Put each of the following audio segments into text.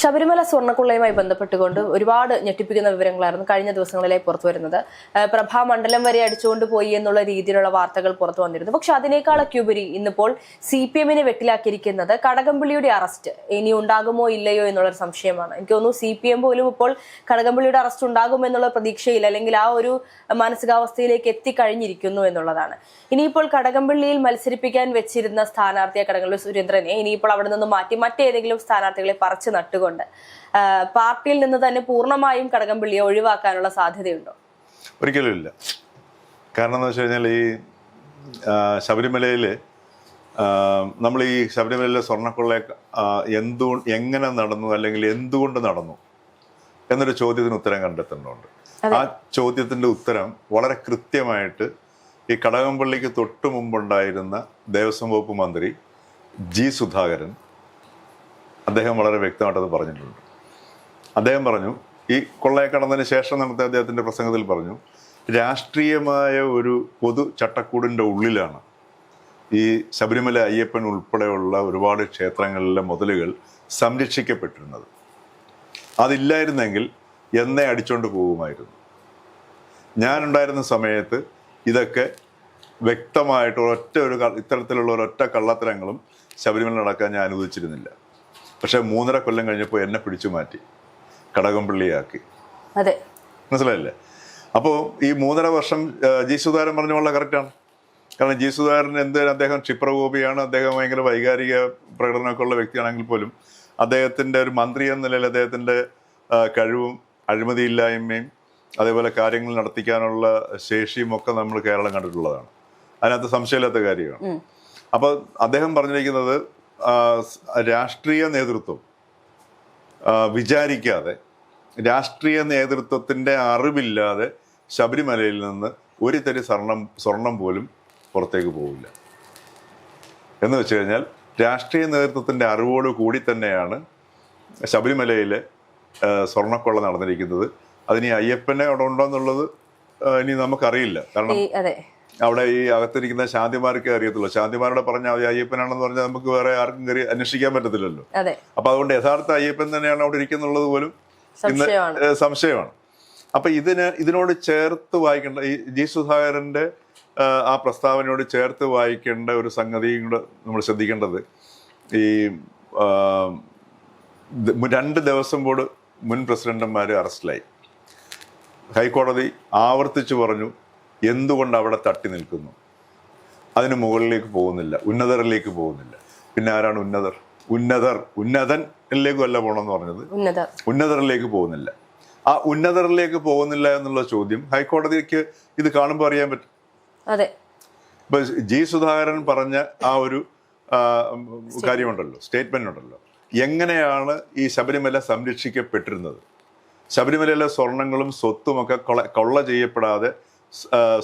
ശബരിമല സ്വർണക്കൊള്ളയുമായി ബന്ധപ്പെട്ടുകൊണ്ട് ഒരുപാട് ഞെട്ടിപ്പിക്കുന്ന വിവരങ്ങളായിരുന്നു കഴിഞ്ഞ ദിവസങ്ങളിലായി പുറത്തു വരുന്നത്. പ്രഭാ പ്രഭാമണ്ഡലം വരെ അടിച്ചുകൊണ്ട് പോയി എന്നുള്ള രീതിയിലുള്ള വാർത്തകൾ പുറത്തു വന്നിരുന്നു. പക്ഷെ അതിനേക്കാളൊക്കെ ഉപരി ഇന്നിപ്പോൾ സി പി എമ്മിനെ വെട്ടിലാക്കിയിരിക്കുന്നത് കടകംപള്ളിയുടെ അറസ്റ്റ്. ഇനി ഉണ്ടാകുമോ ഇല്ലയോ എന്നുള്ളൊരു സംശയമാണ്. എനിക്ക് തോന്നുന്നു സി പി എം പോലും ഇപ്പോൾ കടകംപള്ളിയുടെ അറസ്റ്റ് ഉണ്ടാകും എന്നുള്ള പ്രതീക്ഷയിൽ അല്ലെങ്കിൽ ആ ഒരു മാനസികാവസ്ഥയിലേക്ക് എത്തിക്കഴിഞ്ഞിരിക്കുന്നു എന്നുള്ളതാണ്. ഇനിയിപ്പോൾ കടകംപള്ളിയിൽ മത്സരിപ്പിക്കാൻ വെച്ചിരുന്ന സ്ഥാനാർത്ഥിയെ കടകംപള്ളി സുരേന്ദ്രനെ ഇനിയിപ്പോൾ അവിടെ നിന്ന് മാറ്റി മറ്റേതെങ്കിലും സ്ഥാനാർത്ഥികളെ പറിച്ചു നട്ടുകൊണ്ട് ആ, പാർട്ടിയിൽ നിന്ന് തന്നെ പൂർണമായും കടകംപള്ളിയെ ഒഴിവാക്കാനുള്ള സാധ്യതയുണ്ടോ? ഒരിക്കലും ഇല്ല. കാരണം എന്താ വെച്ച് കഴിഞ്ഞാൽ ഈ ശബരിമലയിൽ ശബരിമലയിൽ നമ്മൾ ഈ ശബരിമലയിലെ സ്വർണക്കൊള്ള എന്തു എങ്ങനെ നടന്നു അല്ലെങ്കിൽ എന്തുകൊണ്ട് നടന്നു എന്നൊരു ചോദ്യത്തിന് ഉത്തരം കണ്ടെത്തുന്നുണ്ട്. ആ ചോദ്യത്തിന്റെ ഉത്തരം വളരെ കൃത്യമായിട്ട് ഈ കടകംപള്ളിക്ക് തൊട്ടു മുമ്പുണ്ടായിരുന്ന ദേവസ്വം വകുപ്പ് മന്ത്രി ജി സുധാകരൻ അദ്ദേഹം വളരെ വ്യക്തമായിട്ടത് പറഞ്ഞിട്ടുണ്ട്. അദ്ദേഹം പറഞ്ഞു ഈ കൊള്ളയെ കടന്നതിന് ശേഷം നടത്തിയ അദ്ദേഹത്തിന്റെ പ്രസംഗത്തിൽ പറഞ്ഞു രാഷ്ട്രീയമായ ഒരു പൊതു ചട്ടക്കൂടിന്റെ ഉള്ളിലാണ് ഈ ശബരിമല അയ്യപ്പൻ ഉൾപ്പെടെയുള്ള ഒരുപാട് ക്ഷേത്രങ്ങളിലെ മുതലുകൾ സംരക്ഷിക്കപ്പെട്ടിരുന്നത്. അതില്ലായിരുന്നെങ്കിൽ എന്നെ അടിച്ചോണ്ട് പോകുമായിരുന്നു. ഞാനുണ്ടായിരുന്ന സമയത്ത് ഇതൊക്കെ വ്യക്തമായിട്ട് ഒരൊറ്റ ഒരു ഇത്തരത്തിലുള്ള ഒരൊറ്റ കള്ളത്തരങ്ങളും ശബരിമല നടക്കാൻ ഞാൻ അനുവദിച്ചിരുന്നില്ല. പക്ഷെ മൂന്നര കൊല്ലം കഴിഞ്ഞപ്പോൾ എന്നെ പിടിച്ചു മാറ്റി. കടകംപള്ളിയാക്കി. അതെ. മനസ്സിലായില്ലേ? അപ്പോൾ ഈ മൂന്നര വർഷം ജി സുധാരൻ പറഞ്ഞ വളരെ കറക്റ്റാണ്. കാരണം ജി സുധാകരൻ എന്ത് അദ്ദേഹം ക്ഷിപ്രകോപിയാണ് അദ്ദേഹം ഭയങ്കര വൈകാരിക പ്രകടനമൊക്കെ ഉള്ള വ്യക്തിയാണെങ്കിൽ പോലും അദ്ദേഹത്തിന്റെ ഒരു മന്ത്രി എന്ന നിലയിൽ അദ്ദേഹത്തിന്റെ കഴിവും അഴിമതിയില്ലായ്മയും അതേപോലെ കാര്യങ്ങൾ നടത്തിക്കാനുള്ള ശേഷിയും ഒക്കെ നമ്മൾ കേരളം കണ്ടിട്ടുള്ളതാണ്. അതിനകത്ത് സംശയമില്ലാത്ത കാര്യമാണ്. അപ്പോൾ അദ്ദേഹം പറഞ്ഞിരിക്കുന്നത് രാഷ്ട്രീയ നേതൃത്വം വിചാരിക്കാതെ രാഷ്ട്രീയ നേതൃത്വത്തിന്റെ അറിവില്ലാതെ ശബരിമലയിൽ നിന്ന് ഒരു തരി സ്വർണം സ്വർണം പോലും പുറത്തേക്ക് പോവില്ല. എന്ന് വെച്ച് കഴിഞ്ഞാൽ രാഷ്ട്രീയ നേതൃത്വത്തിന്റെ അറിവോട് കൂടി തന്നെയാണ് സ്വർണക്കൊള്ള സ്വർണക്കൊള്ള നടന്നിരിക്കുന്നത്. അതിനി അയ്യപ്പനെ അവിടെ ഉണ്ടോ എന്നുള്ളത് ഇനി നമുക്കറിയില്ല. കാരണം അവിടെ ഈ അകത്തിരിക്കുന്ന ശാന്തിമാർക്കേ അറിയത്തുള്ളൂ. ശാന്തിമാരോട് പറഞ്ഞ അയ്യപ്പനാണെന്ന് പറഞ്ഞാൽ നമുക്ക് വേറെ ആർക്കും കയറി അന്വേഷിക്കാൻ പറ്റത്തില്ലല്ലോ. അപ്പൊ അതുകൊണ്ട് യഥാർത്ഥ അയ്യപ്പൻ തന്നെയാണ് അവിടെ ഇരിക്കുന്നുള്ളത് പോലും ഇന്ന് സംശയമാണ്. സംശയമാണ്. അപ്പൊ ഇതിന് ഇതിനോട് ചേർത്ത് വായിക്കേണ്ട ഈ ജി സുധാകരന്റെ ആ പ്രസ്താവനയോട് ചേർത്ത് വായിക്കേണ്ട ഒരു സംഗതിയും കൂടെ നമ്മൾ ശ്രദ്ധിക്കേണ്ടത്. ഈ രണ്ട് ദിവസം കൂടെ മുൻ പ്രസിഡന്റുമാർ അറസ്റ്റിലായി. ഹൈക്കോടതി ആവർത്തിച്ചു പറഞ്ഞു എന്തുകൊണ്ട് അവിടെ തട്ടി നിൽക്കുന്നു? അതിന് മുകളിലേക്ക് പോകുന്നില്ല ഉന്നതരിലേക്ക് പോകുന്നില്ല. പിന്നെ ആരാണ് ഉന്നതർ? ഉന്നതർ ഉന്നതൻ അല്ല പോകണമെന്ന് പറഞ്ഞത്? ഉന്നത ഉന്നതരിലേക്ക് പോകുന്നില്ല. ആ ഉന്നതരിലേക്ക് പോകുന്നില്ല എന്നുള്ള ചോദ്യം ഹൈക്കോടതിക്ക് ഇത് കാണുമ്പോൾ അറിയാൻ പറ്റും. അതെ. ഇപ്പൊ ജി സുധാകരൻ പറഞ്ഞ ആ ഒരു കാര്യമുണ്ടല്ലോ സ്റ്റേറ്റ്മെന്റ് ഉണ്ടല്ലോ. എങ്ങനെയാണ് ഈ ശബരിമല സംരക്ഷിക്കപ്പെട്ടിരുന്നത്? ശബരിമലയിലെ സ്വർണങ്ങളും സ്വത്തുമൊക്കെ കൊള കൊള്ള ചെയ്യപ്പെടാതെ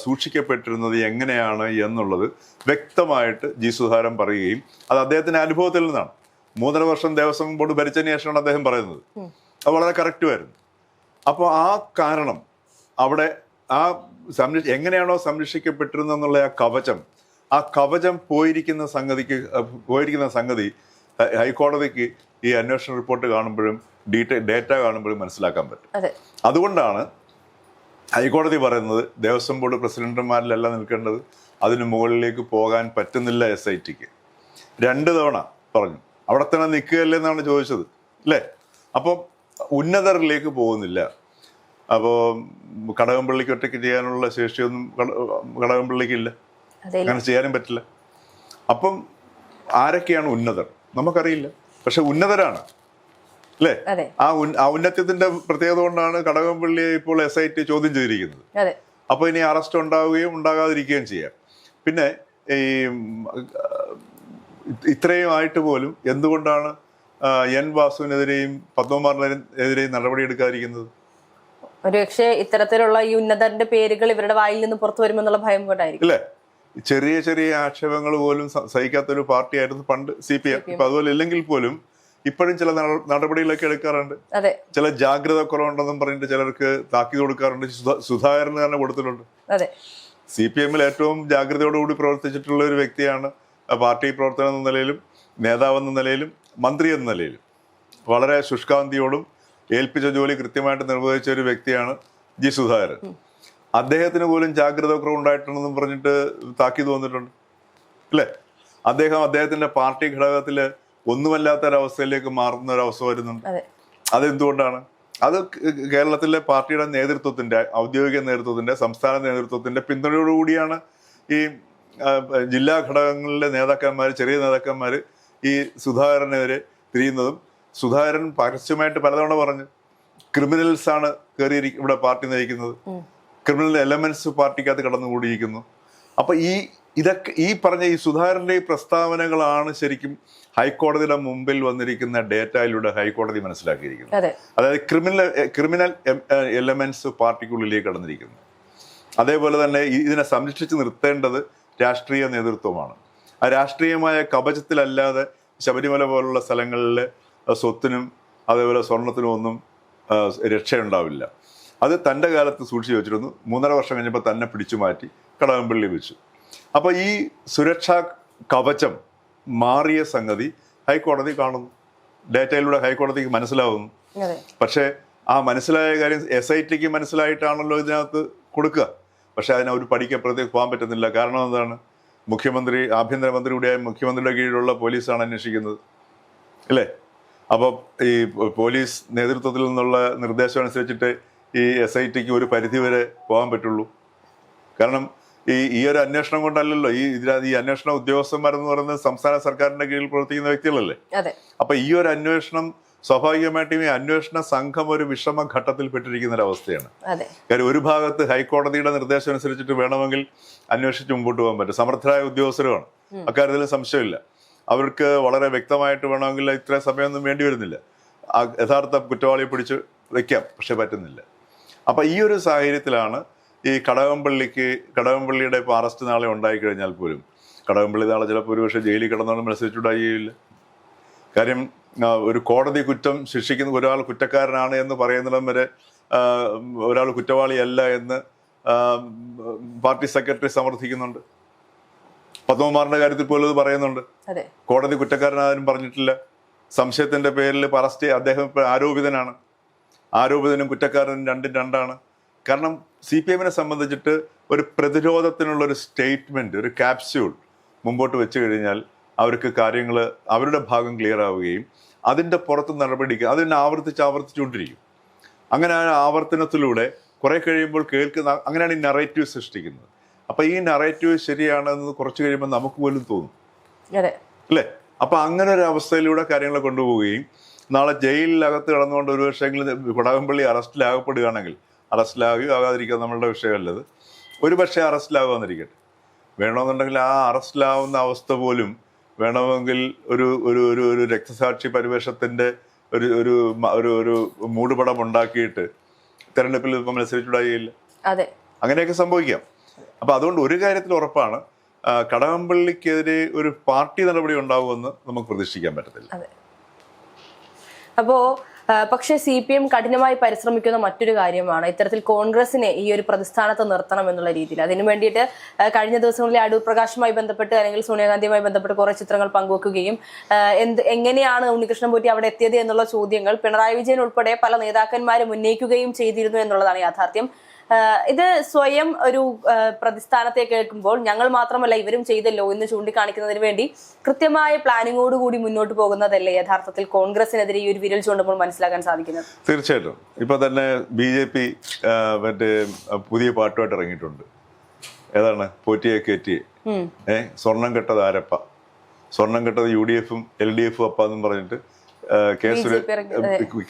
സൂക്ഷിക്കപ്പെട്ടിരുന്നത് എങ്ങനെയാണ് എന്നുള്ളത് വ്യക്തമായിട്ട് ജി സുധാരം പറയുകയും അത് അദ്ദേഹത്തിന്റെ അനുഭവത്തിൽ നിന്നാണ്. മൂന്നര വർഷം ദേവസ്വം ബോർഡ് ഭരിച്ചതിന് ശേഷമാണ് അദ്ദേഹം പറയുന്നത്. അത് വളരെ കറക്റ്റുമായിരുന്നു അപ്പോൾ ആ കാരണം അവിടെ ആ സംരക്ഷ എങ്ങനെയാണോ സംരക്ഷിക്കപ്പെട്ടിരുന്നെന്നുള്ള ആ കവചം ആ കവചം പോയിരിക്കുന്ന സംഗതിക്ക് പോയിരിക്കുന്ന സംഗതി ഹൈക്കോടതിക്ക് ഈ അന്വേഷണ റിപ്പോർട്ട് കാണുമ്പോഴും ഡീറ്റെയിൽ ഡേറ്റ കാണുമ്പോഴും മനസ്സിലാക്കാൻ പറ്റും. അതെ. അതുകൊണ്ടാണ് ഹൈക്കോടതി പറയുന്നത് ദേവസ്വം ബോർഡ് പ്രസിഡന്റുമാരിലല്ല നിൽക്കേണ്ടത്. അതിന് മുകളിലേക്ക് പോകാൻ പറ്റുന്നില്ല എസ് ഐ ടിക്ക് രണ്ട് തവണ പറഞ്ഞു. അവിടെ തന്നെ നിൽക്കുകയല്ലേ എന്നാണ് ചോദിച്ചത്. അല്ലേ? അപ്പം ഉന്നതരിലേക്ക് പോകുന്നില്ല. അപ്പോൾ കടകംപള്ളിക്ക് ഒറ്റയ്ക്ക് ചെയ്യാനുള്ള ശേഷിയൊന്നും കടകംപള്ളിക്ക് ഇല്ല അതെ അങ്ങനെ ചെയ്യാനും പറ്റില്ല. അപ്പം ആരൊക്കെയാണ് ഉന്നതർ? നമുക്കറിയില്ല. പക്ഷെ ഉന്നതരാണ്. അല്ലേ? ആ ഔന്നത്യത്തിന്റെ പ്രത്യേകത കൊണ്ടാണ് കടകംപള്ളിയെ ഇപ്പോൾ എസ് ഐ ടി ചോദ്യം ചെയ്തിരിക്കുന്നത്. അപ്പോൾ ഇനി അറസ്റ്റ് ഉണ്ടാവുകയും ഉണ്ടാകാതിരിക്കുകയും ചെയ്യാം. പിന്നെ ഈ ഇത്രയും ആയിട്ട് പോലും എന്തുകൊണ്ടാണ് എൻ വാസുവിനെതിരെയും പത്മകുമാറിനെതിരെയും നടപടിയെടുക്കാതിരിക്കുന്നത്? ഒരുപക്ഷെ ഇത്തരത്തിലുള്ള ഈ ഉന്നതന്റെ പേരുകൾ ഇവരുടെ വായിൽ നിന്ന് പുറത്തു വരുമെന്നുള്ള ഭയം കൊണ്ടായിരിക്കും. അല്ലേ ചെറിയ ചെറിയ ആക്ഷേപങ്ങൾ പോലും സഹിക്കാത്ത ഒരു പാർട്ടിയായിരുന്നു പണ്ട് സി പി എം. അതുപോലെ ഇല്ലെങ്കിൽ പോലും ഇപ്പോഴും ചില നട- നടപടികളൊക്കെ എടുക്കാറുണ്ട്. അതെ. ചില ജാഗ്രത കുറവുണ്ടെന്നും പറഞ്ഞിട്ട് ചിലർക്ക് താക്കീത് കൊടുക്കാറുണ്ട്. സുധാകരൻ സുധാകരന് തന്നെ കൊടുത്തിട്ടുണ്ട്. സി പി എമ്മിൽ ഏറ്റവും ജാഗ്രതയോടുകൂടി പ്രവർത്തിച്ചിട്ടുള്ള ഒരു വ്യക്തിയാണ് പാർട്ടി പ്രവർത്തനം എന്ന നിലയിലും നേതാവ് എന്ന നിലയിലും മന്ത്രി എന്ന നിലയിലും. വളരെ ശുഷ്കാന്തിയോടും ഏൽപ്പിച്ച ജോലി കൃത്യമായിട്ട് നിർവഹിച്ച ഒരു വ്യക്തിയാണ് ജി സുധാകരൻ. അദ്ദേഹത്തിന് പോലും ജാഗ്രത കുറവുണ്ടായിട്ടുണ്ടെന്നും പറഞ്ഞിട്ട് താക്കീത് വന്നിട്ടുണ്ട്. അല്ലേ? അദ്ദേഹം അദ്ദേഹത്തിന്റെ പാർട്ടി ഘടകത്തിൽ ഒന്നുമല്ലാത്ത ഒരവസ്ഥയിലേക്ക് മാറുന്ന ഒരു അവസ്ഥ വരുന്നുണ്ട്. അതെ. അതെന്തുകൊണ്ടാണ്? അത് കേരളത്തിലെ പാർട്ടിയുടെ നേതൃത്വത്തിന്റെ ഔദ്യോഗിക നേതൃത്വത്തിന്റെ സംസ്ഥാന നേതൃത്വത്തിന്റെ പിന്തുണയോടുകൂടിയാണ് ഈ ജില്ലാ ഘടകങ്ങളിലെ നേതാക്കന്മാർ ചെറിയ നേതാക്കന്മാർ ഈ സുധാകരനെതിരെ തിരിയുന്നതും സുധാകരൻ പരസ്യമായിട്ട് പലതവണ പറഞ്ഞു ക്രിമിനൽസ് ആണ് കയറി ഇവിടെ പാർട്ടി നയിക്കുന്നത്. ക്രിമിനൽ എലമെന്റ്സ് പാർട്ടിക്കകത്ത് കടന്നുകൂടിയിരിക്കുന്നു. അപ്പൊ ഈ ഇതൊക്കെ ഈ പറഞ്ഞ ഈ സുധാകരന്റെ ഈ പ്രസ്താവനകളാണ് ശരിക്കും ഹൈക്കോടതിയുടെ മുമ്പിൽ വന്നിരിക്കുന്ന ഡേറ്റയിലൂടെ ഹൈക്കോടതി മനസ്സിലാക്കിയിരിക്കുന്നത്. അതായത് ക്രിമിനൽ ക്രിമിനൽ എലമെന്റ്സ് പാർട്ടിക്കുള്ളിലേക്ക് കടന്നിരിക്കുന്നു. അതേപോലെ തന്നെ ഇതിനെ സംരക്ഷിച്ച് നിർത്തേണ്ടത് രാഷ്ട്രീയ നേതൃത്വമാണ്. ആ രാഷ്ട്രീയമായ കവചത്തിലല്ലാതെ ശബരിമല പോലുള്ള സ്ഥലങ്ങളിൽ സ്വത്തിനും അതേപോലെ സ്വർണത്തിനും ഒന്നും രക്ഷയുണ്ടാവില്ല. അത് തന്റെ കാലത്ത് സൂക്ഷിച്ചു വെച്ചിരുന്നു. മൂന്നര വർഷം കഴിഞ്ഞപ്പോൾ തന്നെ പിടിച്ചു മാറ്റി കടകംപള്ളി വെച്ചു അപ്പോൾ ഈ സുരക്ഷാ കവചം മാറിയ സംഗതി ഹൈക്കോടതി കാണുന്നു. ഡേറ്റയിലൂടെ ഹൈക്കോടതിക്ക് മനസ്സിലാവുന്നു. പക്ഷേ ആ മനസ്സിലായ കാര്യം എസ് ഐ ടിക്ക് മനസ്സിലായിട്ടാണല്ലോ ഇതിനകത്ത് കൊടുക്കുക. പക്ഷെ അതിനെ ഒരു പഠിക്കപ്പുറത്തേക്ക് പോകാൻ പറ്റുന്നില്ല. കാരണം എന്താണ്? മുഖ്യമന്ത്രി ആഭ്യന്തരമന്ത്രി കൂടിയായ മുഖ്യമന്ത്രിയുടെ കീഴിലുള്ള പോലീസാണ് അന്വേഷിക്കുന്നത്. അല്ലേ അപ്പോൾ ഈ പോലീസ് നേതൃത്വത്തിൽ നിന്നുള്ള നിർദ്ദേശം അനുസരിച്ചിട്ട് ഈ എസ് ഐ ടിക്ക് ഒരു പരിധി വരെ പോകാൻ പറ്റുള്ളൂ. കാരണം ഈ ഈ ഒരു അന്വേഷണം കൊണ്ടല്ലല്ലോ. ഈ ഇതിനകത്ത് ഈ അന്വേഷണ ഉദ്യോഗസ്ഥന്മാരെന്ന് പറയുന്നത് സംസ്ഥാന സർക്കാരിന്റെ കീഴിൽ പ്രവർത്തിക്കുന്ന വ്യക്തികളല്ലേ? അപ്പൊ ഈ ഒരു അന്വേഷണം സ്വാഭാവികമായിട്ടും ഈ അന്വേഷണ സംഘം ഒരു വിഷമ ഘട്ടത്തിൽ പെട്ടിരിക്കുന്ന ഒരു അവസ്ഥയാണ് കാര്യം ഒരു ഭാഗത്ത് ഹൈക്കോടതിയുടെ നിർദ്ദേശം അനുസരിച്ചിട്ട് വേണമെങ്കിൽ അന്വേഷിച്ച് മുമ്പോട്ട് പോകാൻ പറ്റും. സമർത്ഥരായ ഉദ്യോഗസ്ഥരുമാണ്. അക്കാര്യത്തിൽ സംശയമില്ല. അവർക്ക് വളരെ വ്യക്തമായിട്ട് വേണമെങ്കിൽ ഇത്ര സമയമൊന്നും വേണ്ടി വരുന്നില്ല. യഥാർത്ഥ കുറ്റവാളിയെ പിടിച്ച് വെക്കാം പക്ഷെ പറ്റുന്നില്ല. അപ്പൊ ഈ ഒരു സാഹചര്യത്തിലാണ് ഈ കടകംപള്ളിക്ക് കടകംപള്ളിയുടെ ഇപ്പോൾ അറസ്റ്റ് നാളെ ഉണ്ടായി കഴിഞ്ഞാൽ പോലും. കടകംപള്ളി നാളെ ചിലപ്പോൾ ഒരുപക്ഷെ ജയിലിൽ കിടന്നോണ്ട് മത്സരിച്ചുണ്ടായില്ല കാര്യം ഒരു കോടതി കുറ്റം ശിക്ഷിക്കുന്ന ഒരാൾ കുറ്റക്കാരനാണ് എന്ന് പറയുന്നിടം വരെ ഒരാൾ കുറ്റവാളിയല്ല എന്ന് പാർട്ടി സെക്രട്ടറി സമർത്ഥിക്കുന്നുണ്ട്. പത്മകുമാറിന്റെ കാര്യത്തിൽ പോലും ഇത് പറയുന്നുണ്ട്. അതെ. കോടതി കുറ്റക്കാരനാരും പറഞ്ഞിട്ടില്ല. സംശയത്തിന്റെ പേരിൽ പറസ്റ്റ് അറസ്റ്റ് അദ്ദേഹം ഇപ്പോൾ ആരോപിതനാണ്. ആരോപിതനും കുറ്റക്കാരനും രണ്ടും രണ്ടാണ്. കാരണം സി പി എമ്മിനെ സംബന്ധിച്ചിട്ട് ഒരു പ്രതിരോധത്തിനുള്ള ഒരു സ്റ്റേറ്റ്മെന്റ് ഒരു ക്യാപ്സ്യൂൾ മുമ്പോട്ട് വെച്ച് കഴിഞ്ഞാൽ അവർക്ക് കാര്യങ്ങൾ അവരുടെ ഭാഗം ക്ലിയർ ആവുകയും അതിന്റെ പുറത്ത് നടപടിക്ക് അതിനെ ആവർത്തിച്ച് ആവർത്തിച്ചുകൊണ്ടിരിക്കും. അങ്ങനെ ആ ആവർത്തനത്തിലൂടെ കുറെ കഴിയുമ്പോൾ കേൾക്കുന്ന അങ്ങനെയാണ് ഈ നറേറ്റീവ് സൃഷ്ടിക്കുന്നത്. അപ്പൊ ഈ നറേറ്റീവ് ശരിയാണെന്ന് കുറച്ച് കഴിയുമ്പോൾ നമുക്ക് പോലും തോന്നും. അല്ലേ? അപ്പൊ അങ്ങനെ ഒരു അവസ്ഥയിലൂടെ കാര്യങ്ങൾ കൊണ്ടുപോവുകയും നാളെ ജയിലിനകത്ത് കിടന്നുകൊണ്ട് ഒരു വർഷമെങ്കിലും കുടകംപള്ളി അറസ്റ്റിലാകപ്പെടുകയാണെങ്കിൽ അറസ്റ്റിലാകുകയോ ആകാതിരിക്കുക നമ്മളുടെ വിഷയമല്ലത്. ഒരു പക്ഷേ അറസ്റ്റിലാകുമെന്നിരിക്കട്ടെ വേണമെന്നുണ്ടെങ്കിൽ ആ അറസ്റ്റിലാവുന്ന അവസ്ഥ പോലും വേണമെങ്കിൽ ഒരു ഒരു ഒരു ഒരു രക്തസാക്ഷി പരിവേഷത്തിന്റെ ഒരു ഒരു ഒരു ഒരു മൂടുപടം ഉണ്ടാക്കിയിട്ട് തെരഞ്ഞെടുപ്പിൽ ഇപ്പം മത്സരിച്ചുണ്ടായില്ല. അതെ. അങ്ങനെയൊക്കെ സംഭവിക്കാം. അപ്പോൾ അതുകൊണ്ട് ഒരു കാര്യത്തിൽ ഉറപ്പാണ് കടകംപള്ളിക്കെതിരെ ഒരു പാർട്ടി നടപടി ഉണ്ടാവുമെന്ന് നമുക്ക് പ്രതീക്ഷിക്കാൻ പറ്റത്തില്ല. അതെ. അപ്പോ ആ, പക്ഷേ സി പി എം കഠിനമായി പരിശ്രമിക്കുന്ന മറ്റൊരു കാര്യമാണ്. ഇത്തരത്തിൽ കോൺഗ്രസിനെ ഈ ഒരു പ്രതിസ്ഥാനത്ത് നിർത്തണം എന്നുള്ള രീതിയിൽ. അതിനു വേണ്ടിയിട്ട് കഴിഞ്ഞ ദിവസങ്ങളിൽ അടൂർ പ്രകാശുമായി ബന്ധപ്പെട്ട് അല്ലെങ്കിൽ സോണിയാഗാന്ധിയുമായി ബന്ധപ്പെട്ട് കുറെ ചിത്രങ്ങൾ പങ്കുവെക്കുകയും എന്ത് എങ്ങനെയാണ് ഉണ്ണികൃഷ്ണൻ പോറ്റി അവിടെ എത്തിയത് എന്നുള്ള ചോദ്യങ്ങൾ പിണറായി വിജയൻ ഉൾപ്പെടെ പല നേതാക്കന്മാരും ഉന്നയിക്കുകയും ചെയ്തിരുന്നു എന്നുള്ളതാണ് യാഥാർത്ഥ്യം. ഇത് സ്വയം ഒരു പ്രതിസ്ഥാനത്തെ കേൾക്കുമ്പോൾ ഞങ്ങൾ മാത്രമല്ല ഇവരും ചെയ്തല്ലോ എന്ന് ചൂണ്ടിക്കാണിക്കുന്നതിന് വേണ്ടി കൃത്യമായ പ്ലാനിങ്ങോട് കൂടി മുന്നോട്ട് പോകുന്നതല്ലേ യഥാർത്ഥത്തിൽ കോൺഗ്രസിനെതിരെ ഈ ഒരു വിരൽ ചൂണ്ടുമ്പോൾ മനസ്സിലാക്കാൻ സാധിക്കുന്നത്? തീർച്ചയായിട്ടും. ഇപ്പൊ തന്നെ ബി ജെ പി മറ്റേ പുതിയ പാട്ടുമായിട്ട് ഇറങ്ങിയിട്ടുണ്ട്. ഏതാണ്? പോറ്റിയെ കയറ്റി. ഏ സ്വർണം കെട്ടത് ആരപ്പ? സ്വർണം കെട്ടത് യു ഡി എഫും എൽ ഡി എഫും അപ്പ എന്നും പറഞ്ഞിട്ട്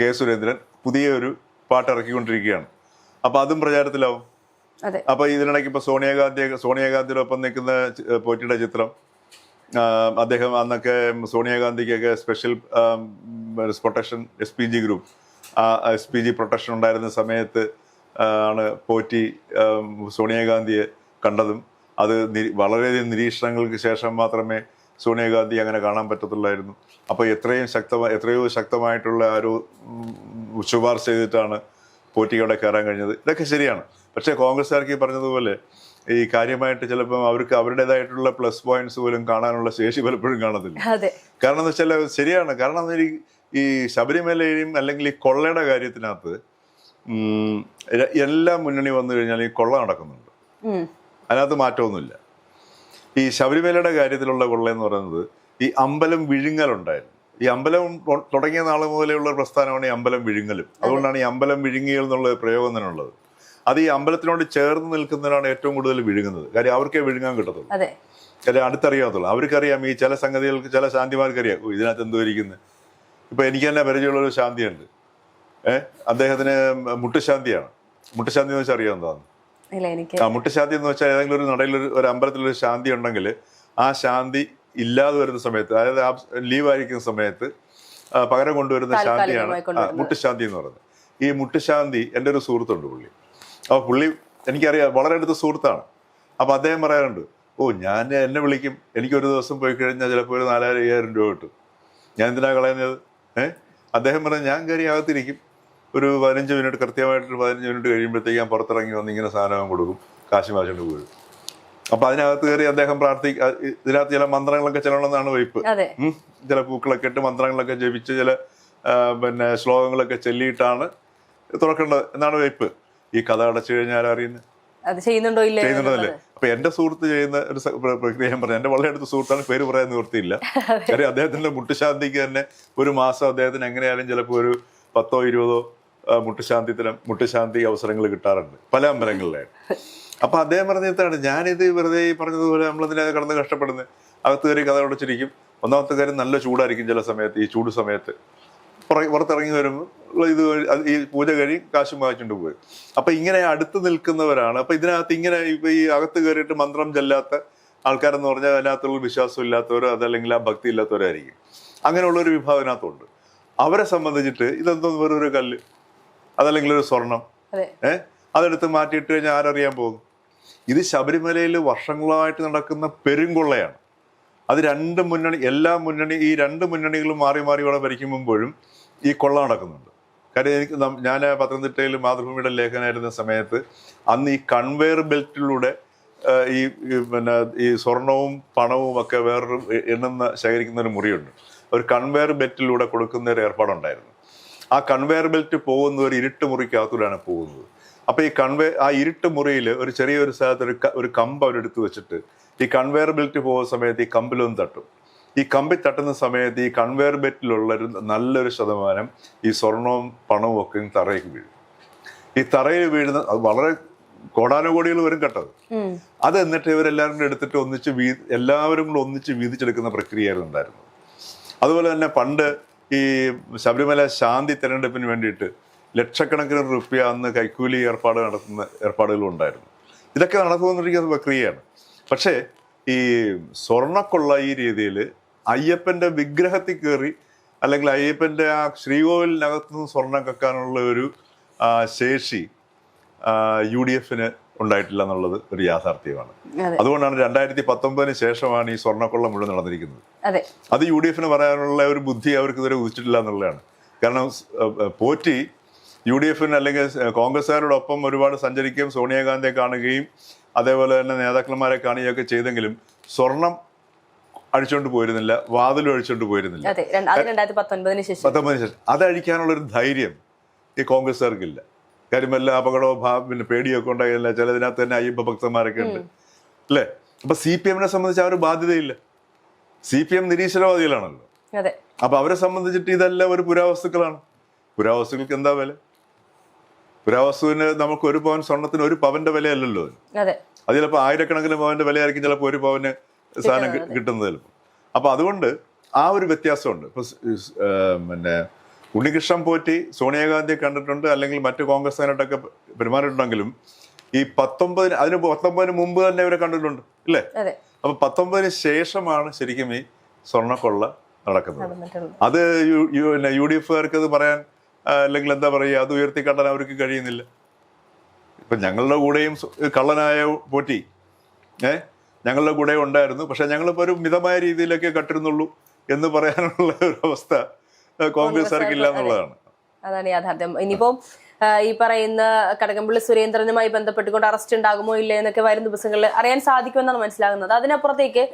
കെ സുരേന്ദ്രൻ പുതിയ ഒരു പാട്ട് ഇറക്കിക്കൊണ്ടിരിക്കുകയാണ്. അപ്പൊ അതും പ്രചാരത്തിലാവും. അപ്പൊ ഇതിനിടയ്ക്ക് ഇപ്പൊ സോണിയാഗാന്ധി സോണിയാഗാന്ധിയുടെ ഒപ്പം നിൽക്കുന്ന പോറ്റിയുടെ ചിത്രം. അദ്ദേഹം അന്നൊക്കെ സോണിയാഗാന്ധിക്കൊക്കെ special protection S P G group ആ എസ് പി ജി പ്രൊട്ടക്ഷൻ ഉണ്ടായിരുന്ന സമയത്ത് ആണ് പോറ്റി സോണിയാഗാന്ധിയെ കണ്ടതും. അത് വളരെയധികം നിരീക്ഷണങ്ങൾക്ക് ശേഷം മാത്രമേ സോണിയാഗാന്ധി അങ്ങനെ കാണാൻ പറ്റത്തുള്ളായിരുന്നു. അപ്പോൾ എത്രയും ശക്തമായി എത്രയോ ശക്തമായിട്ടുള്ള ആ ഒരു ശുപാർശ ചെയ്തിട്ടാണ് അവിടെ കയറാൻ കഴിഞ്ഞത്. ഇതൊക്കെ ശരിയാണ്. പക്ഷേ കോൺഗ്രസ്സുകാർക്ക് ഈ പറഞ്ഞതുപോലെ ഈ കാര്യമായിട്ട് ചിലപ്പോൾ അവർക്ക് അവരുടേതായിട്ടുള്ള പ്ലസ് പോയിന്റ്സ് പോലും കാണാനുള്ള ശേഷി പലപ്പോഴും കാണത്തില്ല. കാരണം എന്ന് വെച്ചാൽ ശരിയാണ്. കാരണം ഈ ശബരിമലയും അല്ലെങ്കിൽ ഈ കൊള്ളയുടെ കാര്യത്തിനകത്ത് എല്ലാം മുന്നണി വന്നു കഴിഞ്ഞാൽ ഈ കൊള്ള നടക്കുന്നുണ്ട്. അതിനകത്ത് മാറ്റമൊന്നുമില്ല. ഈ ശബരിമലയുടെ കാര്യത്തിലുള്ള കൊള്ള എന്ന് പറയുന്നത് ഈ അമ്പലം വിഴുങ്ങലുണ്ടായിരുന്നു. ഈ അമ്പലം തുടങ്ങിയ നാൾ മുതലുള്ള ഉള്ള പ്രസ്ഥാനമാണ് ഈ അമ്പലം വിഴുങ്ങലും. അതുകൊണ്ടാണ് ഈ അമ്പലം വിഴുങ്ങിയൽ എന്നുള്ള പ്രയോഗം തന്നെ ഉള്ളത്. അത് ഈ അമ്പലത്തിനോട് ചേർന്ന് നിൽക്കുന്നവരാണ് ഏറ്റവും കൂടുതൽ വിഴുങ്ങുന്നത്. കാര്യം അവർക്കേ വിഴുങ്ങാൻ കിട്ടത്തുള്ളൂ. കാര്യം അടുത്തറിയാത്തുള്ളൂ. അവർക്കറിയാം ഈ ചില സംഗതികൾക്ക് ചില ശാന്തിമാർക്കറിയാം. ഇതിനകത്ത് എന്തോ ഇരിക്കുന്നത് ഇപ്പൊ എനിക്ക് തന്നെ പരിചയമുള്ള ഒരു ശാന്തിയുണ്ട്. ഏഹ് അദ്ദേഹത്തിന് മുട്ടുശാന്തിയാണ്. മുട്ടുശാന്തി എന്ന് വെച്ചാൽ അറിയാം എന്താന്ന് ഇല്ല എനിക്ക് ആ മുട്ടുശാന്തി എന്ന് വെച്ചാൽ ഏതെങ്കിലും ഒരു നടയിൽ ഒരു- ഒരു അമ്പലത്തിലൊരു ശാന്തി ഉണ്ടെങ്കിൽ ആ ശാന്തി ഇല്ലാതെ വരുന്ന സമയത്ത് അതായത് ആ ലീവ് ആയിരിക്കുന്ന സമയത്ത് പകരം കൊണ്ടുവരുന്ന ശാന്തിയാണ് മുട്ടുശാന്തി എന്ന് പറയുന്നത്. ഈ മുട്ടുശാന്തി എന്റെ ഒരു സുഹൃത്തുണ്ട് പുള്ളി. അപ്പോൾ പുള്ളി എനിക്കറിയാം വളരെ അടുത്ത സുഹൃത്താണ്. അപ്പൊ അദ്ദേഹം പറയാറുണ്ട് ഓ ഞാൻ എന്നെ വിളിക്കും. എനിക്കൊരു ദിവസം പോയി കഴിഞ്ഞാൽ ചിലപ്പോൾ ഒരു നാലായിരം അയ്യായിരം രൂപ കിട്ടും. ഞാൻ എന്തിനാ കളയുന്നത്? ഏഹ് അദ്ദേഹം പറഞ്ഞു ഞാൻ കയറി അകത്തിരിക്കും. ഒരു പതിനഞ്ച് മിനിറ്റ് കൃത്യമായിട്ട് ഒരു പതിനഞ്ച് മിനിറ്റ് കഴിയുമ്പോഴത്തേക്ക് ഞാൻ പുറത്തിറങ്ങി വന്ന് ഇങ്ങനെ സാധനം കൊടുക്കും. കാശ് വാങ്ങിച്ചുകൊണ്ട് പോരും അപ്പൊ അതിനകത്ത് കയറി അദ്ദേഹം പ്രാർത്ഥി ഇതിനകത്ത് ചില മന്ത്രങ്ങളൊക്കെ ചെല്ലണമെന്നാണ് വയ്പ് ചില പൂക്കളൊക്കെ ഇട്ട് മന്ത്രങ്ങളൊക്കെ ജപിച്ച് ചില പിന്നെ ശ്ലോകങ്ങളൊക്കെ ചൊല്ലിയിട്ടാണ് തുറക്കേണ്ടത് എന്നാണ് വയ്പ് ഈ കഥ അടച്ചു കഴിഞ്ഞാൽ അറിയുന്നത് ചെയ്യുന്നുണ്ടോ ഇല്ല ചെയ്യുന്നുണ്ടല്ലേ അപ്പൊ എന്റെ സുഹൃത്ത് ചെയ്യുന്ന ഒരു പ്രക്രിയ ഞാൻ പറഞ്ഞു എന്റെ വളരെ അടുത്ത സുഹൃത്താണ് പേര് പറയാൻ നിവൃത്തിയില്ല. കാര്യം അദ്ദേഹത്തിന്റെ മുട്ടുശാന്തിക്ക് തന്നെ ഒരു മാസം അദ്ദേഹത്തിന് എങ്ങനെയായാലും ചിലപ്പോൾ ഒരു പത്തോ ഇരുപതോ മുട്ടുശാന്തി മുട്ടുശാന്തി അവസരങ്ങൾ കിട്ടാറുണ്ട് പല അമ്പലങ്ങളിലായിട്ട്. അപ്പൊ അദ്ദേഹം പറഞ്ഞിട്ടാണ് ഞാനിത് വെറുതെ ഈ പറഞ്ഞതുപോലെ നമ്മളതിനെ കടന്ന് കഷ്ടപ്പെടുന്നത്. അകത്ത് കയറി കഥ ഉടച്ചിരിക്കും. ഒന്നാമത്തെ കാര്യം നല്ല ചൂടായിരിക്കും ചില സമയത്ത് ഈ ചൂട് സമയത്ത്. പുറത്തിറങ്ങി വരുമ്പോൾ ഇത് ഈ പൂജ കഴിയും കാശും വാങ്ങിച്ചുകൊണ്ട് പോയി. അപ്പൊ ഇങ്ങനെ അടുത്ത് നിൽക്കുന്നവരാണ്. അപ്പൊ ഇതിനകത്ത് ഇങ്ങനെ ഇപ്പൊ ഈ അകത്ത് കയറിയിട്ട് മന്ത്രം ചെല്ലാത്ത ആൾക്കാരെന്ന് പറഞ്ഞാൽ അതിനകത്തുള്ള വിശ്വാസം ഇല്ലാത്തവരോ അതല്ലെങ്കിൽ ആ ഭക്തി ഇല്ലാത്തവരായിരിക്കും. അങ്ങനെയുള്ള ഒരു വിഭാഗം ഇതിനകത്തുണ്ട്. അവരെ സംബന്ധിച്ചിട്ട് ഇതെന്തോ വേറൊരു കല്ല്? അതല്ലെങ്കിൽ ഒരു സ്വർണം? ഏഹ് അതെടുത്ത് മാറ്റിയിട്ട് കഴിഞ്ഞാൽ ആരറിയാൻ പോകും? ഇത് ശബരിമലയിൽ വർഷങ്ങളായിട്ട് നടക്കുന്ന പെരുങ്കൊള്ളയാണ്. അത് രണ്ട് മുന്നണി എല്ലാ മുന്നണി ഈ രണ്ട് മുന്നണികളും മാറി മാറി ഇവിടെ ഭരിക്കുമ്പോഴും ഈ കൊള്ള നടക്കുന്നുണ്ട്. കാര്യം എനിക്ക് ഞാൻ പത്തനംതിട്ടയിൽ മാതൃഭൂമിയുടെ ലേഖനായിരുന്ന സമയത്ത് അന്ന് ഈ കൺവെയർ ബെൽറ്റിലൂടെ ഈ പിന്നെ ഈ സ്വർണവും പണവും ഒക്കെ വേറൊരു എണ്ണുന്ന ശേഖരിക്കുന്ന ഒരു മുറിയുണ്ട്. ഒരു കൺവെയർ ബെൽറ്റിലൂടെ കൊടുക്കുന്ന ഒരു ഏർപ്പാടുണ്ടായിരുന്നു. ആ കൺവെയർ ബെൽറ്റ് പോകുന്ന ഒരു ഇരുട്ട് മുറിക്കകത്തൂടെയാണ് പോകുന്നത്. അപ്പോൾ ഈ കൺവേ ആ ഇരുട്ട് മുറിയിൽ ഒരു ചെറിയൊരു സ്ഥലത്ത് ഒരു ഒരു കമ്പ് അവരെടുത്ത് വെച്ചിട്ട് ഈ കൺവെയർ ബെൽറ്റ് പോകുന്ന സമയത്ത് ഈ കമ്പിലൊന്ന് തട്ടും. ഈ കമ്പി തട്ടുന്ന സമയത്ത് ഈ കൺവെയർ ബെൽറ്റിലുള്ള ഒരു നല്ലൊരു ശതമാനം ഈ സ്വർണവും പണവും ഒക്കെ തറയിൽ വീഴും. ഈ തറയിൽ വീഴുന്ന വളരെ കോടാനുകോടികൾ വരും കേട്ടത്. അത് എന്നിട്ട് ഇവരെല്ലാവരും കൂടെ എടുത്തിട്ട് ഒന്നിച്ച് വീ എല്ലാവരും കൂടെ ഒന്നിച്ച് വീതിച്ചെടുക്കുന്ന പ്രക്രിയയായിരുന്നു ഉണ്ടായിരുന്നത്. അതുപോലെ തന്നെ പണ്ട് ഈ ശബരിമല ശാന്തി തെരഞ്ഞെടുപ്പിന് വേണ്ടിയിട്ട് ലക്ഷക്കണക്കിന് റുപ്യ അന്ന് കൈക്കൂലി ഏർപ്പാട് നടത്തുന്ന ഏർപ്പാടുകളും ഉണ്ടായിരുന്നു. ഇതൊക്കെ നടന്നുകൊണ്ടിരിക്കുന്ന പ്രക്രിയയാണ്. പക്ഷേ ഈ സ്വർണക്കൊള്ള ഈ രീതിയിൽ അയ്യപ്പന്റെ വിഗ്രഹത്തിൽ കയറി അല്ലെങ്കിൽ അയ്യപ്പന്റെ ആ ശ്രീകോവിലിനകത്തുനിന്ന് സ്വർണം കക്കാനുള്ള ഒരു ശേഷി യു ഡി എഫിന് ഉണ്ടായിട്ടില്ല എന്നുള്ളത് ഒരു യാഥാർത്ഥ്യമാണ്. അതുകൊണ്ടാണ് രണ്ടായിരത്തി പത്തൊമ്പതിന് ശേഷമാണ് ഈ സ്വർണക്കൊള്ള മുഴുവൻ നടന്നിരിക്കുന്നത്. അതെ. യു ഡി എഫിന് പറയാനുള്ള ഒരു ബുദ്ധി അവർക്ക് ഇതുവരെ ഉദിച്ചിട്ടില്ല എന്നുള്ളതാണ്. കാരണം പോറ്റി യു ഡി എഫിന് അല്ലെങ്കിൽ കോൺഗ്രസ്സുകാരോടൊപ്പം ഒരുപാട് സഞ്ചരിക്കുകയും സോണിയാഗാന്ധിയെ കാണുകയും അതേപോലെ തന്നെ നേതാക്കന്മാരെ കാണുകയൊക്കെ ചെയ്തെങ്കിലും സ്വർണം അഴിച്ചോണ്ട് പോയിരുന്നില്ല വാതിലും അഴിച്ചോണ്ട് പോയിരുന്നില്ല. പത്തൊമ്പതിന് ശേഷം. അത് അഴിക്കാനുള്ള ഒരു ധൈര്യം ഈ കോൺഗ്രസ്സുകാർക്കില്ല. കാര്യം വല്ല അപകടമോ ഭാ പിന്നെ പേടിയൊക്കെ ഉണ്ടായില്ല. ചിലതിനകത്ത് തന്നെ അയ്യപ്പ ഭക്തന്മാരൊക്കെ ഉണ്ട്. അല്ലേ? അപ്പൊ സി പി എമ്മിനെ സംബന്ധിച്ച് ആ ഒരു ബാധ്യതയില്ല. സി പി എം നിരീശ്വരവാദികളാണല്ലോ. അപ്പൊ അവരെ സംബന്ധിച്ചിട്ട് ഇതെല്ലാം ഒരു പുരാവസ്തുക്കളാണ്. പുരാവസ്തുക്കൾക്ക് എന്താ വില? പുരാവസ്തുവിന് നമുക്ക് ഒരു പവൻ സ്വർണത്തിന് ഒരു പവന്റെ വിലയല്ലല്ലോ. അതെ. ചിലപ്പോൾ ആയിരക്കണക്കിന് പവന്റെ വിലയായിരിക്കും ചിലപ്പോൾ ഒരു പവന് സാധനം കിട്ടുന്നത് ചിലപ്പോൾ അപ്പൊ അതുകൊണ്ട് ആ ഒരു വ്യത്യാസമുണ്ട്. ഇപ്പൊ പിന്നെ ഉണ്ണികൃഷ്ണൻ പോറ്റി സോണിയാഗാന്ധിയെ കണ്ടിട്ടുണ്ട് അല്ലെങ്കിൽ മറ്റു കോൺഗ്രസ്സുകാരായിട്ടൊക്കെ പെരുമാറിയിട്ടുണ്ടെങ്കിലും ഈ പത്തൊമ്പതിന് അതിന് പത്തൊമ്പതിന് മുമ്പ് തന്നെ ഇവരെ കണ്ടിട്ടുണ്ട് ഇല്ലേ അപ്പൊ പത്തൊമ്പതിന് ശേഷമാണ് ശരിക്കും ഈ സ്വർണക്കൊള്ള നടക്കുന്നത്. അത് യു- യു- പിന്നെ യു ഡി എഫുകാർക്ക് അത് പറയാൻ അല്ലെങ്കിൽ എന്താ പറയുക അത് ഉയർത്തിക്കാട്ടാൻ അവർക്ക് കഴിയുന്നില്ല. ഇപ്പൊ ഞങ്ങളുടെ കൂടെയും കള്ളനായ പോറ്റി ഏഹ് ഞങ്ങളുടെ കൂടെ ഉണ്ടായിരുന്നു. പക്ഷെ ഞങ്ങളിപ്പോ ഒരു മിതമായ രീതിയിലൊക്കെ കട്ടിരുന്നുള്ളൂ എന്ന് പറയാനുള്ള ഒരു അവസ്ഥ കോൺഗ്രസ്സുകാർക്ക് ഇല്ല എന്നുള്ളതാണ്. അതാണ് യാഥാർത്ഥ്യം. ഇനിയിപ്പോ ഈ പറയുന്ന കടകംപള്ളി സുരേന്ദ്രനുമായി ബന്ധപ്പെട്ടുകൊണ്ട് അറസ്റ്റ് ഉണ്ടാകുമോ ഇല്ലേ എന്നൊക്കെ വരും ദിവസങ്ങളിൽ അറിയാൻ സാധിക്കുമെന്നാണ് മനസ്സിലാകുന്നത്. അതിനപ്പുറത്തേക്ക്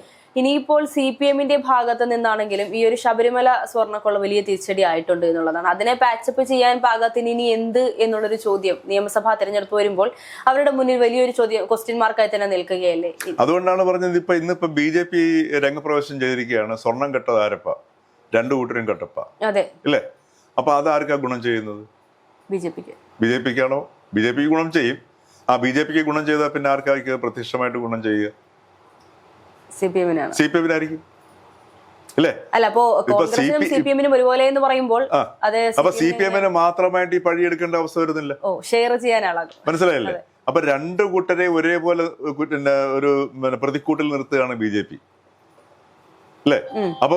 ഇനിയിപ്പോൾ സി പി എമ്മിന്റെ ഭാഗത്ത് നിന്നാണെങ്കിലും ഈ ഒരു ശബരിമല സ്വർണക്കൊള്ള വലിയ തിരിച്ചടി ആയിട്ടുണ്ട് എന്നുള്ളതാണ്. അതിനെ പാച്ചപ്പ് ചെയ്യാൻ ഭാഗത്തിന് ഇനി എന്ത് എന്നുള്ളൊരു ചോദ്യം നിയമസഭാ തെരഞ്ഞെടുപ്പ് വരുമ്പോൾ അവരുടെ മുന്നിൽ വലിയൊരു ചോദ്യം ക്വസ്റ്റ്യൻ മാർക്കായി തന്നെ നിൽക്കുകയല്ലേ? അതുകൊണ്ടാണ് പറഞ്ഞത് ഇപ്പൊ ഇന്നിപ്പോ ബി ജെ പി രംഗപ്രവേശം ചെയ്തിരിക്കുകയാണ്. സ്വർണം കെട്ടത് ആരപ്പ രണ്ടു കൂട്ടരും കട്ടപ്പ. ഇല്ലേ? അപ്പൊ അത് ആർക്കാ ഗുണം ചെയ്യുന്നത്? ബി ജെ പിക്ക് ബി ജെ പിക്കാണോ ബി ജെ പിക്ക് ഗുണം ചെയ്യും. ആ ബി ജെ പിക്ക് ഗുണം ചെയ്താൽ പിന്നെ ആർക്കാർക്ക് പ്രത്യക്ഷമായിട്ട് ഗുണം ചെയ്യുക? സി പി എമ്മിനാണ്. സി പി എമ്മിനായിരിക്കും. അല്ല അപ്പോ കോൺഗ്രസിനും സി പി എമ്മിനും ഒരുപോലെ എന്ന് പറയുമ്പോൾ അപ്പൊ സി പി എമ്മിന് മാത്രമായിട്ട് ഈ പഴി എടുക്കേണ്ട അവസ്ഥ വരുന്നില്ല. ഓ ഷെയർ ചെയ്യാൻ ആളാകും മനസ്സിലായില്ലേ അപ്പൊ രണ്ട് കൂട്ടരെ ഒരേപോലെ ഒരു പ്രതിക്കൂട്ടിൽ നിർത്തുകയാണ് ബി ജെ പി. അല്ലേ? അപ്പൊ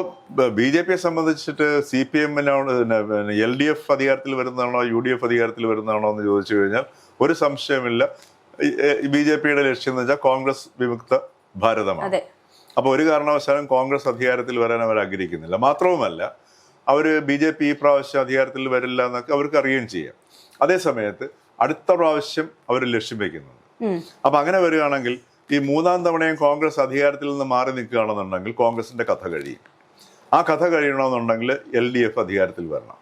ബി ജെ പിയെ സംബന്ധിച്ചിട്ട് സി പി എമ്മിനാണ് എൽ ഡി എഫ് അധികാരത്തിൽ വരുന്നതാണോ യു ഡി എഫ് അധികാരത്തിൽ വരുന്നതാണോ എന്ന് ചോദിച്ചു കഴിഞ്ഞാൽ ഒരു സംശയമില്ല ബി ജെ പിയുടെ ലക്ഷ്യം എന്ന് വെച്ചാൽ കോൺഗ്രസ് വിമുക്ത ഭാരതമാണ്. അപ്പൊ ഒരു കാരണവശാലും കോൺഗ്രസ് അധികാരത്തിൽ വരാൻ അവർ ആഗ്രഹിക്കുന്നില്ല. മാത്രവുമല്ല അവർ ബി ജെ പി ഈ പ്രാവശ്യം അധികാരത്തിൽ വരില്ല എന്നൊക്കെ അവർക്ക് അറിയുകയും ചെയ്യാം. അതേ സമയത്ത് അടുത്ത പ്രാവശ്യം അവർ ലക്ഷ്യം വെക്കുന്നുണ്ട്. അപ്പൊ അങ്ങനെ വരികയാണെങ്കിൽ ഈ മൂന്നാം തവണയും കോൺഗ്രസ് അധികാരത്തിൽ നിന്ന് മാറി നിൽക്കുകയാണെന്നുണ്ടെങ്കിൽ കോൺഗ്രസിന്റെ കഥ കഴിയും. ആ കഥ കഴിയണമെന്നുണ്ടെങ്കിൽ എൽ ഡി എഫ് അധികാരത്തിൽ വരണം.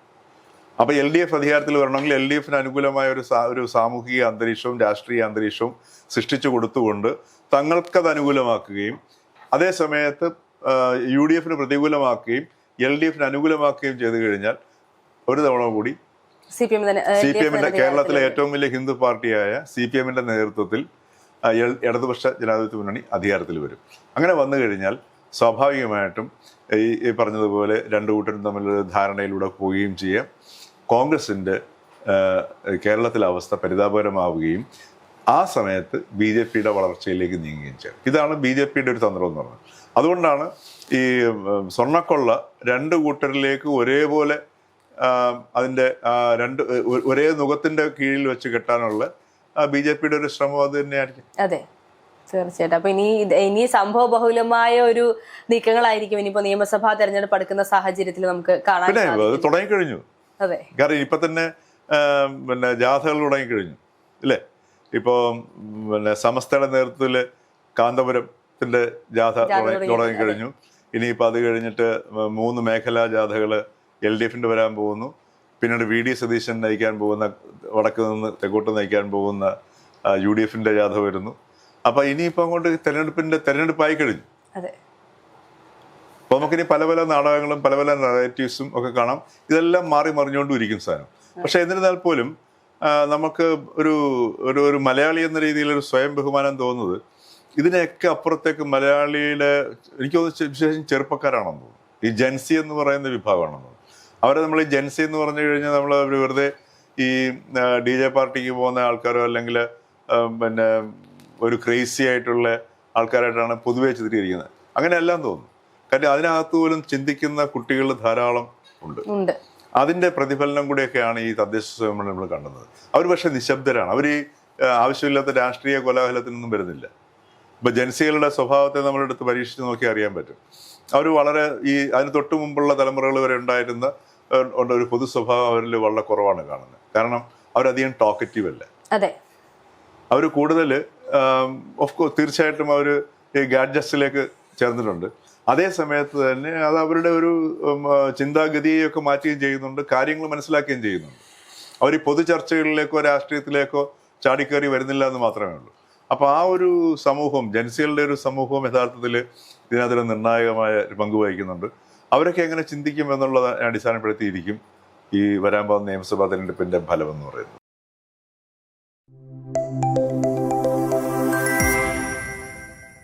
അപ്പോൾ എൽ ഡി എഫ് അധികാരത്തിൽ വരണമെങ്കിൽ എൽ ഡി എഫിന് അനുകൂലമായ ഒരു ഒരു സാമൂഹിക അന്തരീക്ഷവും രാഷ്ട്രീയ അന്തരീക്ഷവും സൃഷ്ടിച്ചു കൊടുത്തുകൊണ്ട് തങ്ങൾക്കത് അനുകൂലമാക്കുകയും അതേ സമയത്ത് യു ഡി എഫിന് പ്രതികൂലമാക്കുകയും എൽ ഡി എഫിന് അനുകൂലമാക്കുകയും ചെയ്തു കഴിഞ്ഞാൽ ഒരു തവണ കൂടി സി പി എമ്മിന്റെ കേരളത്തിലെ ഏറ്റവും വലിയ ഹിന്ദു പാർട്ടിയായ സി പി എമ്മിന്റെ നേതൃത്വത്തിൽ ഇടതുപക്ഷ ജനാധിപത്യ മുന്നണി അധികാരത്തിൽ വരും. അങ്ങനെ വന്നു കഴിഞ്ഞാൽ സ്വാഭാവികമായിട്ടും ഈ പറഞ്ഞതുപോലെ രണ്ടു കൂട്ടരും തമ്മിൽ ധാരണയിലൂടെ പോവുകയും ചെയ്യാം. കോൺഗ്രസിന്റെ കേരളത്തിലെ അവസ്ഥ പരിതാപകരമാവുകയും ആ സമയത്ത് ബി ജെ പിയുടെ വളർച്ചയിലേക്ക് നീങ്ങുകയും ചെയ്യും. ഇതാണ് ബി ജെ പിയുടെ ഒരു തന്ത്രം എന്ന് പറഞ്ഞത് അതുകൊണ്ടാണ് ഈ സ്വർണക്കൊള്ള രണ്ട് കൂട്ടരിലേക്ക് ഒരേപോലെ അതിന്റെ രണ്ട് ഒരേ മുഖത്തിന്റെ കീഴിൽ വെച്ച് കെട്ടാനുള്ള ബി ജെ പിയുടെ ഒരു ശ്രമം അത് തന്നെയായിരിക്കും. അതെ തീർച്ചയായിട്ടും. അപ്പൊ ഇനി ഇനി സംഭവ ബഹുലമായ ഒരു നീക്കങ്ങളായിരിക്കും ഇനിയിപ്പോ നിയമസഭാ തെരഞ്ഞെടുപ്പ് അടുക്കുന്ന സാഹചര്യത്തിൽ നമുക്ക് കാണാൻ. തുടങ്ങിക്കഴിഞ്ഞു. അതെ. കാരണം ഇപ്പൊ തന്നെ പിന്നെ ജാഥകൾ തുടങ്ങിക്കഴിഞ്ഞു ഇല്ലേ? ഇപ്പോ പിന്നെ സമസ്തയുടെ നേതൃത്വത്തിൽ കാന്തപുരത്തിന്റെ ജാഥ ജാഥ തുടങ്ങി- കഴിഞ്ഞു തുടങ്ങിക്കഴിഞ്ഞു. ഇനിയിപ്പോ അത് കഴിഞ്ഞിട്ട് മൂന്ന് മേഖലാ ജാഥകൾ എൽ ഡി എഫിന്റെ വരാൻ പോകുന്നു. പിന്നീട് വി ഡി സതീശൻ നയിക്കാൻ പോകുന്ന വടക്ക് നിന്ന് തെക്കോട്ട് നയിക്കാൻ പോകുന്ന യു ഡി എഫിന്റെ ജാഥ വരുന്നു. അപ്പൊ ഇനിയിപ്പോ അങ്ങോട്ട് തെരഞ്ഞെടുപ്പിന്റെ തെരഞ്ഞെടുപ്പായി കഴിഞ്ഞു. അപ്പൊ നമുക്കിനി പല പല നാടകങ്ങളും പല പല നറേറ്റീവ്സും ഒക്കെ കാണാം. ഇതെല്ലാം മാറി മറിഞ്ഞുകൊണ്ടിരിക്കും സാധനം. പക്ഷെ എന്നിരുന്നാൽ പോലും നമുക്ക് ഒരു ഒരു ഒരു മലയാളി എന്ന രീതിയിൽ ഒരു സ്വയം ബഹുമാനം തോന്നുന്നത് ഇതിനെയൊക്കെ അപ്പുറത്തേക്ക് മലയാളിയുടെ എനിക്ക് തോന്നുന്നു വിശേഷം ചെറുപ്പക്കാരാണെന്ന് തോന്നുന്നു. ഈ ജൻസി എന്ന് പറയുന്ന വിഭാഗമാണെന്ന് തോന്നുന്നു. അവരെ നമ്മൾ ജെൻസി ജൻസി എന്ന് പറഞ്ഞു കഴിഞ്ഞാൽ നമ്മൾ അവർ വെറുതെ ഈ ഡി ജെ പാർട്ടിക്ക് പോകുന്ന ആൾക്കാരോ അല്ലെങ്കിൽ പിന്നെ ഒരു ക്രേസി ആയിട്ടുള്ള ആൾക്കാരായിട്ടാണ് പൊതുവെ ചിത്രീകരിക്കുന്നത്. അങ്ങനെയെല്ലാം തോന്നുന്നു കാര്യം അതിനകത്ത് പോലും ചിന്തിക്കുന്ന കുട്ടികൾ ധാരാളം ഉണ്ട്. അതിന്റെ പ്രതിഫലനം കൂടിയൊക്കെയാണ് ഈ തദ്ദേശ സ്വയം നമ്മൾ കണ്ടുന്നത് അവർ പക്ഷെ നിശബ്ദരാണ്. അവർ ഈ ആവശ്യമില്ലാത്ത രാഷ്ട്രീയ കോലാഹലത്തിനൊന്നും വരുന്നില്ല. ഇപ്പൊ ജനസികളുടെ സ്വഭാവത്തെ നമ്മളെടുത്ത് പരീക്ഷിച്ച് നോക്കി അറിയാൻ പറ്റും. അവർ വളരെ ഈ അതിന് തൊട്ട് മുമ്പുള്ള തലമുറകൾ വരെ ഉണ്ടായിരുന്ന ഉള്ള ഒരു പൊതു സ്വഭാവം അവരിൽ വളരെ കുറവാണ് കാണുന്നത്. കാരണം അവരധികം ടോക്കറ്റീവ് അല്ല? അതെ. അവർ കൂടുതൽ ഓഫ് കോഴ്സ് തീർച്ചയായിട്ടും അവർ ഈ ഗാഡ്ജസ്റ്റിലേക്ക് ചേർന്നിട്ടുണ്ട്. അതേ സമയത്ത് തന്നെ അത് അവരുടെ ഒരു ചിന്താഗതിയൊക്കെ മാറ്റുകയും ചെയ്യുന്നുണ്ട് കാര്യങ്ങൾ മനസ്സിലാക്കുകയും ചെയ്യുന്നുണ്ട്. അവർ ഈ പൊതു ചർച്ചകളിലേക്കോ രാഷ്ട്രീയത്തിലേക്കോ ചാടിക്കേറി വരുന്നില്ല എന്ന് മാത്രമേ ഉള്ളൂ. അപ്പോൾ ആ ഒരു സമൂഹം ജനസികളുടെ ഒരു സമൂഹം യഥാർത്ഥത്തിൽ ഇതിനകത്തൊരു നിർണായകമായ ഒരു പങ്ക് വഹിക്കുന്നുണ്ട്. അവരൊക്കെ എങ്ങനെ ചിന്തിക്കും എന്നുള്ളത് അടിസ്ഥാനപ്പെടുത്തിയിരിക്കും ഈ വരാൻ പോകുന്ന നിയമസഭാ തെരഞ്ഞെടുപ്പിന്റെ ഫലമെന്ന് പറയുന്നത്.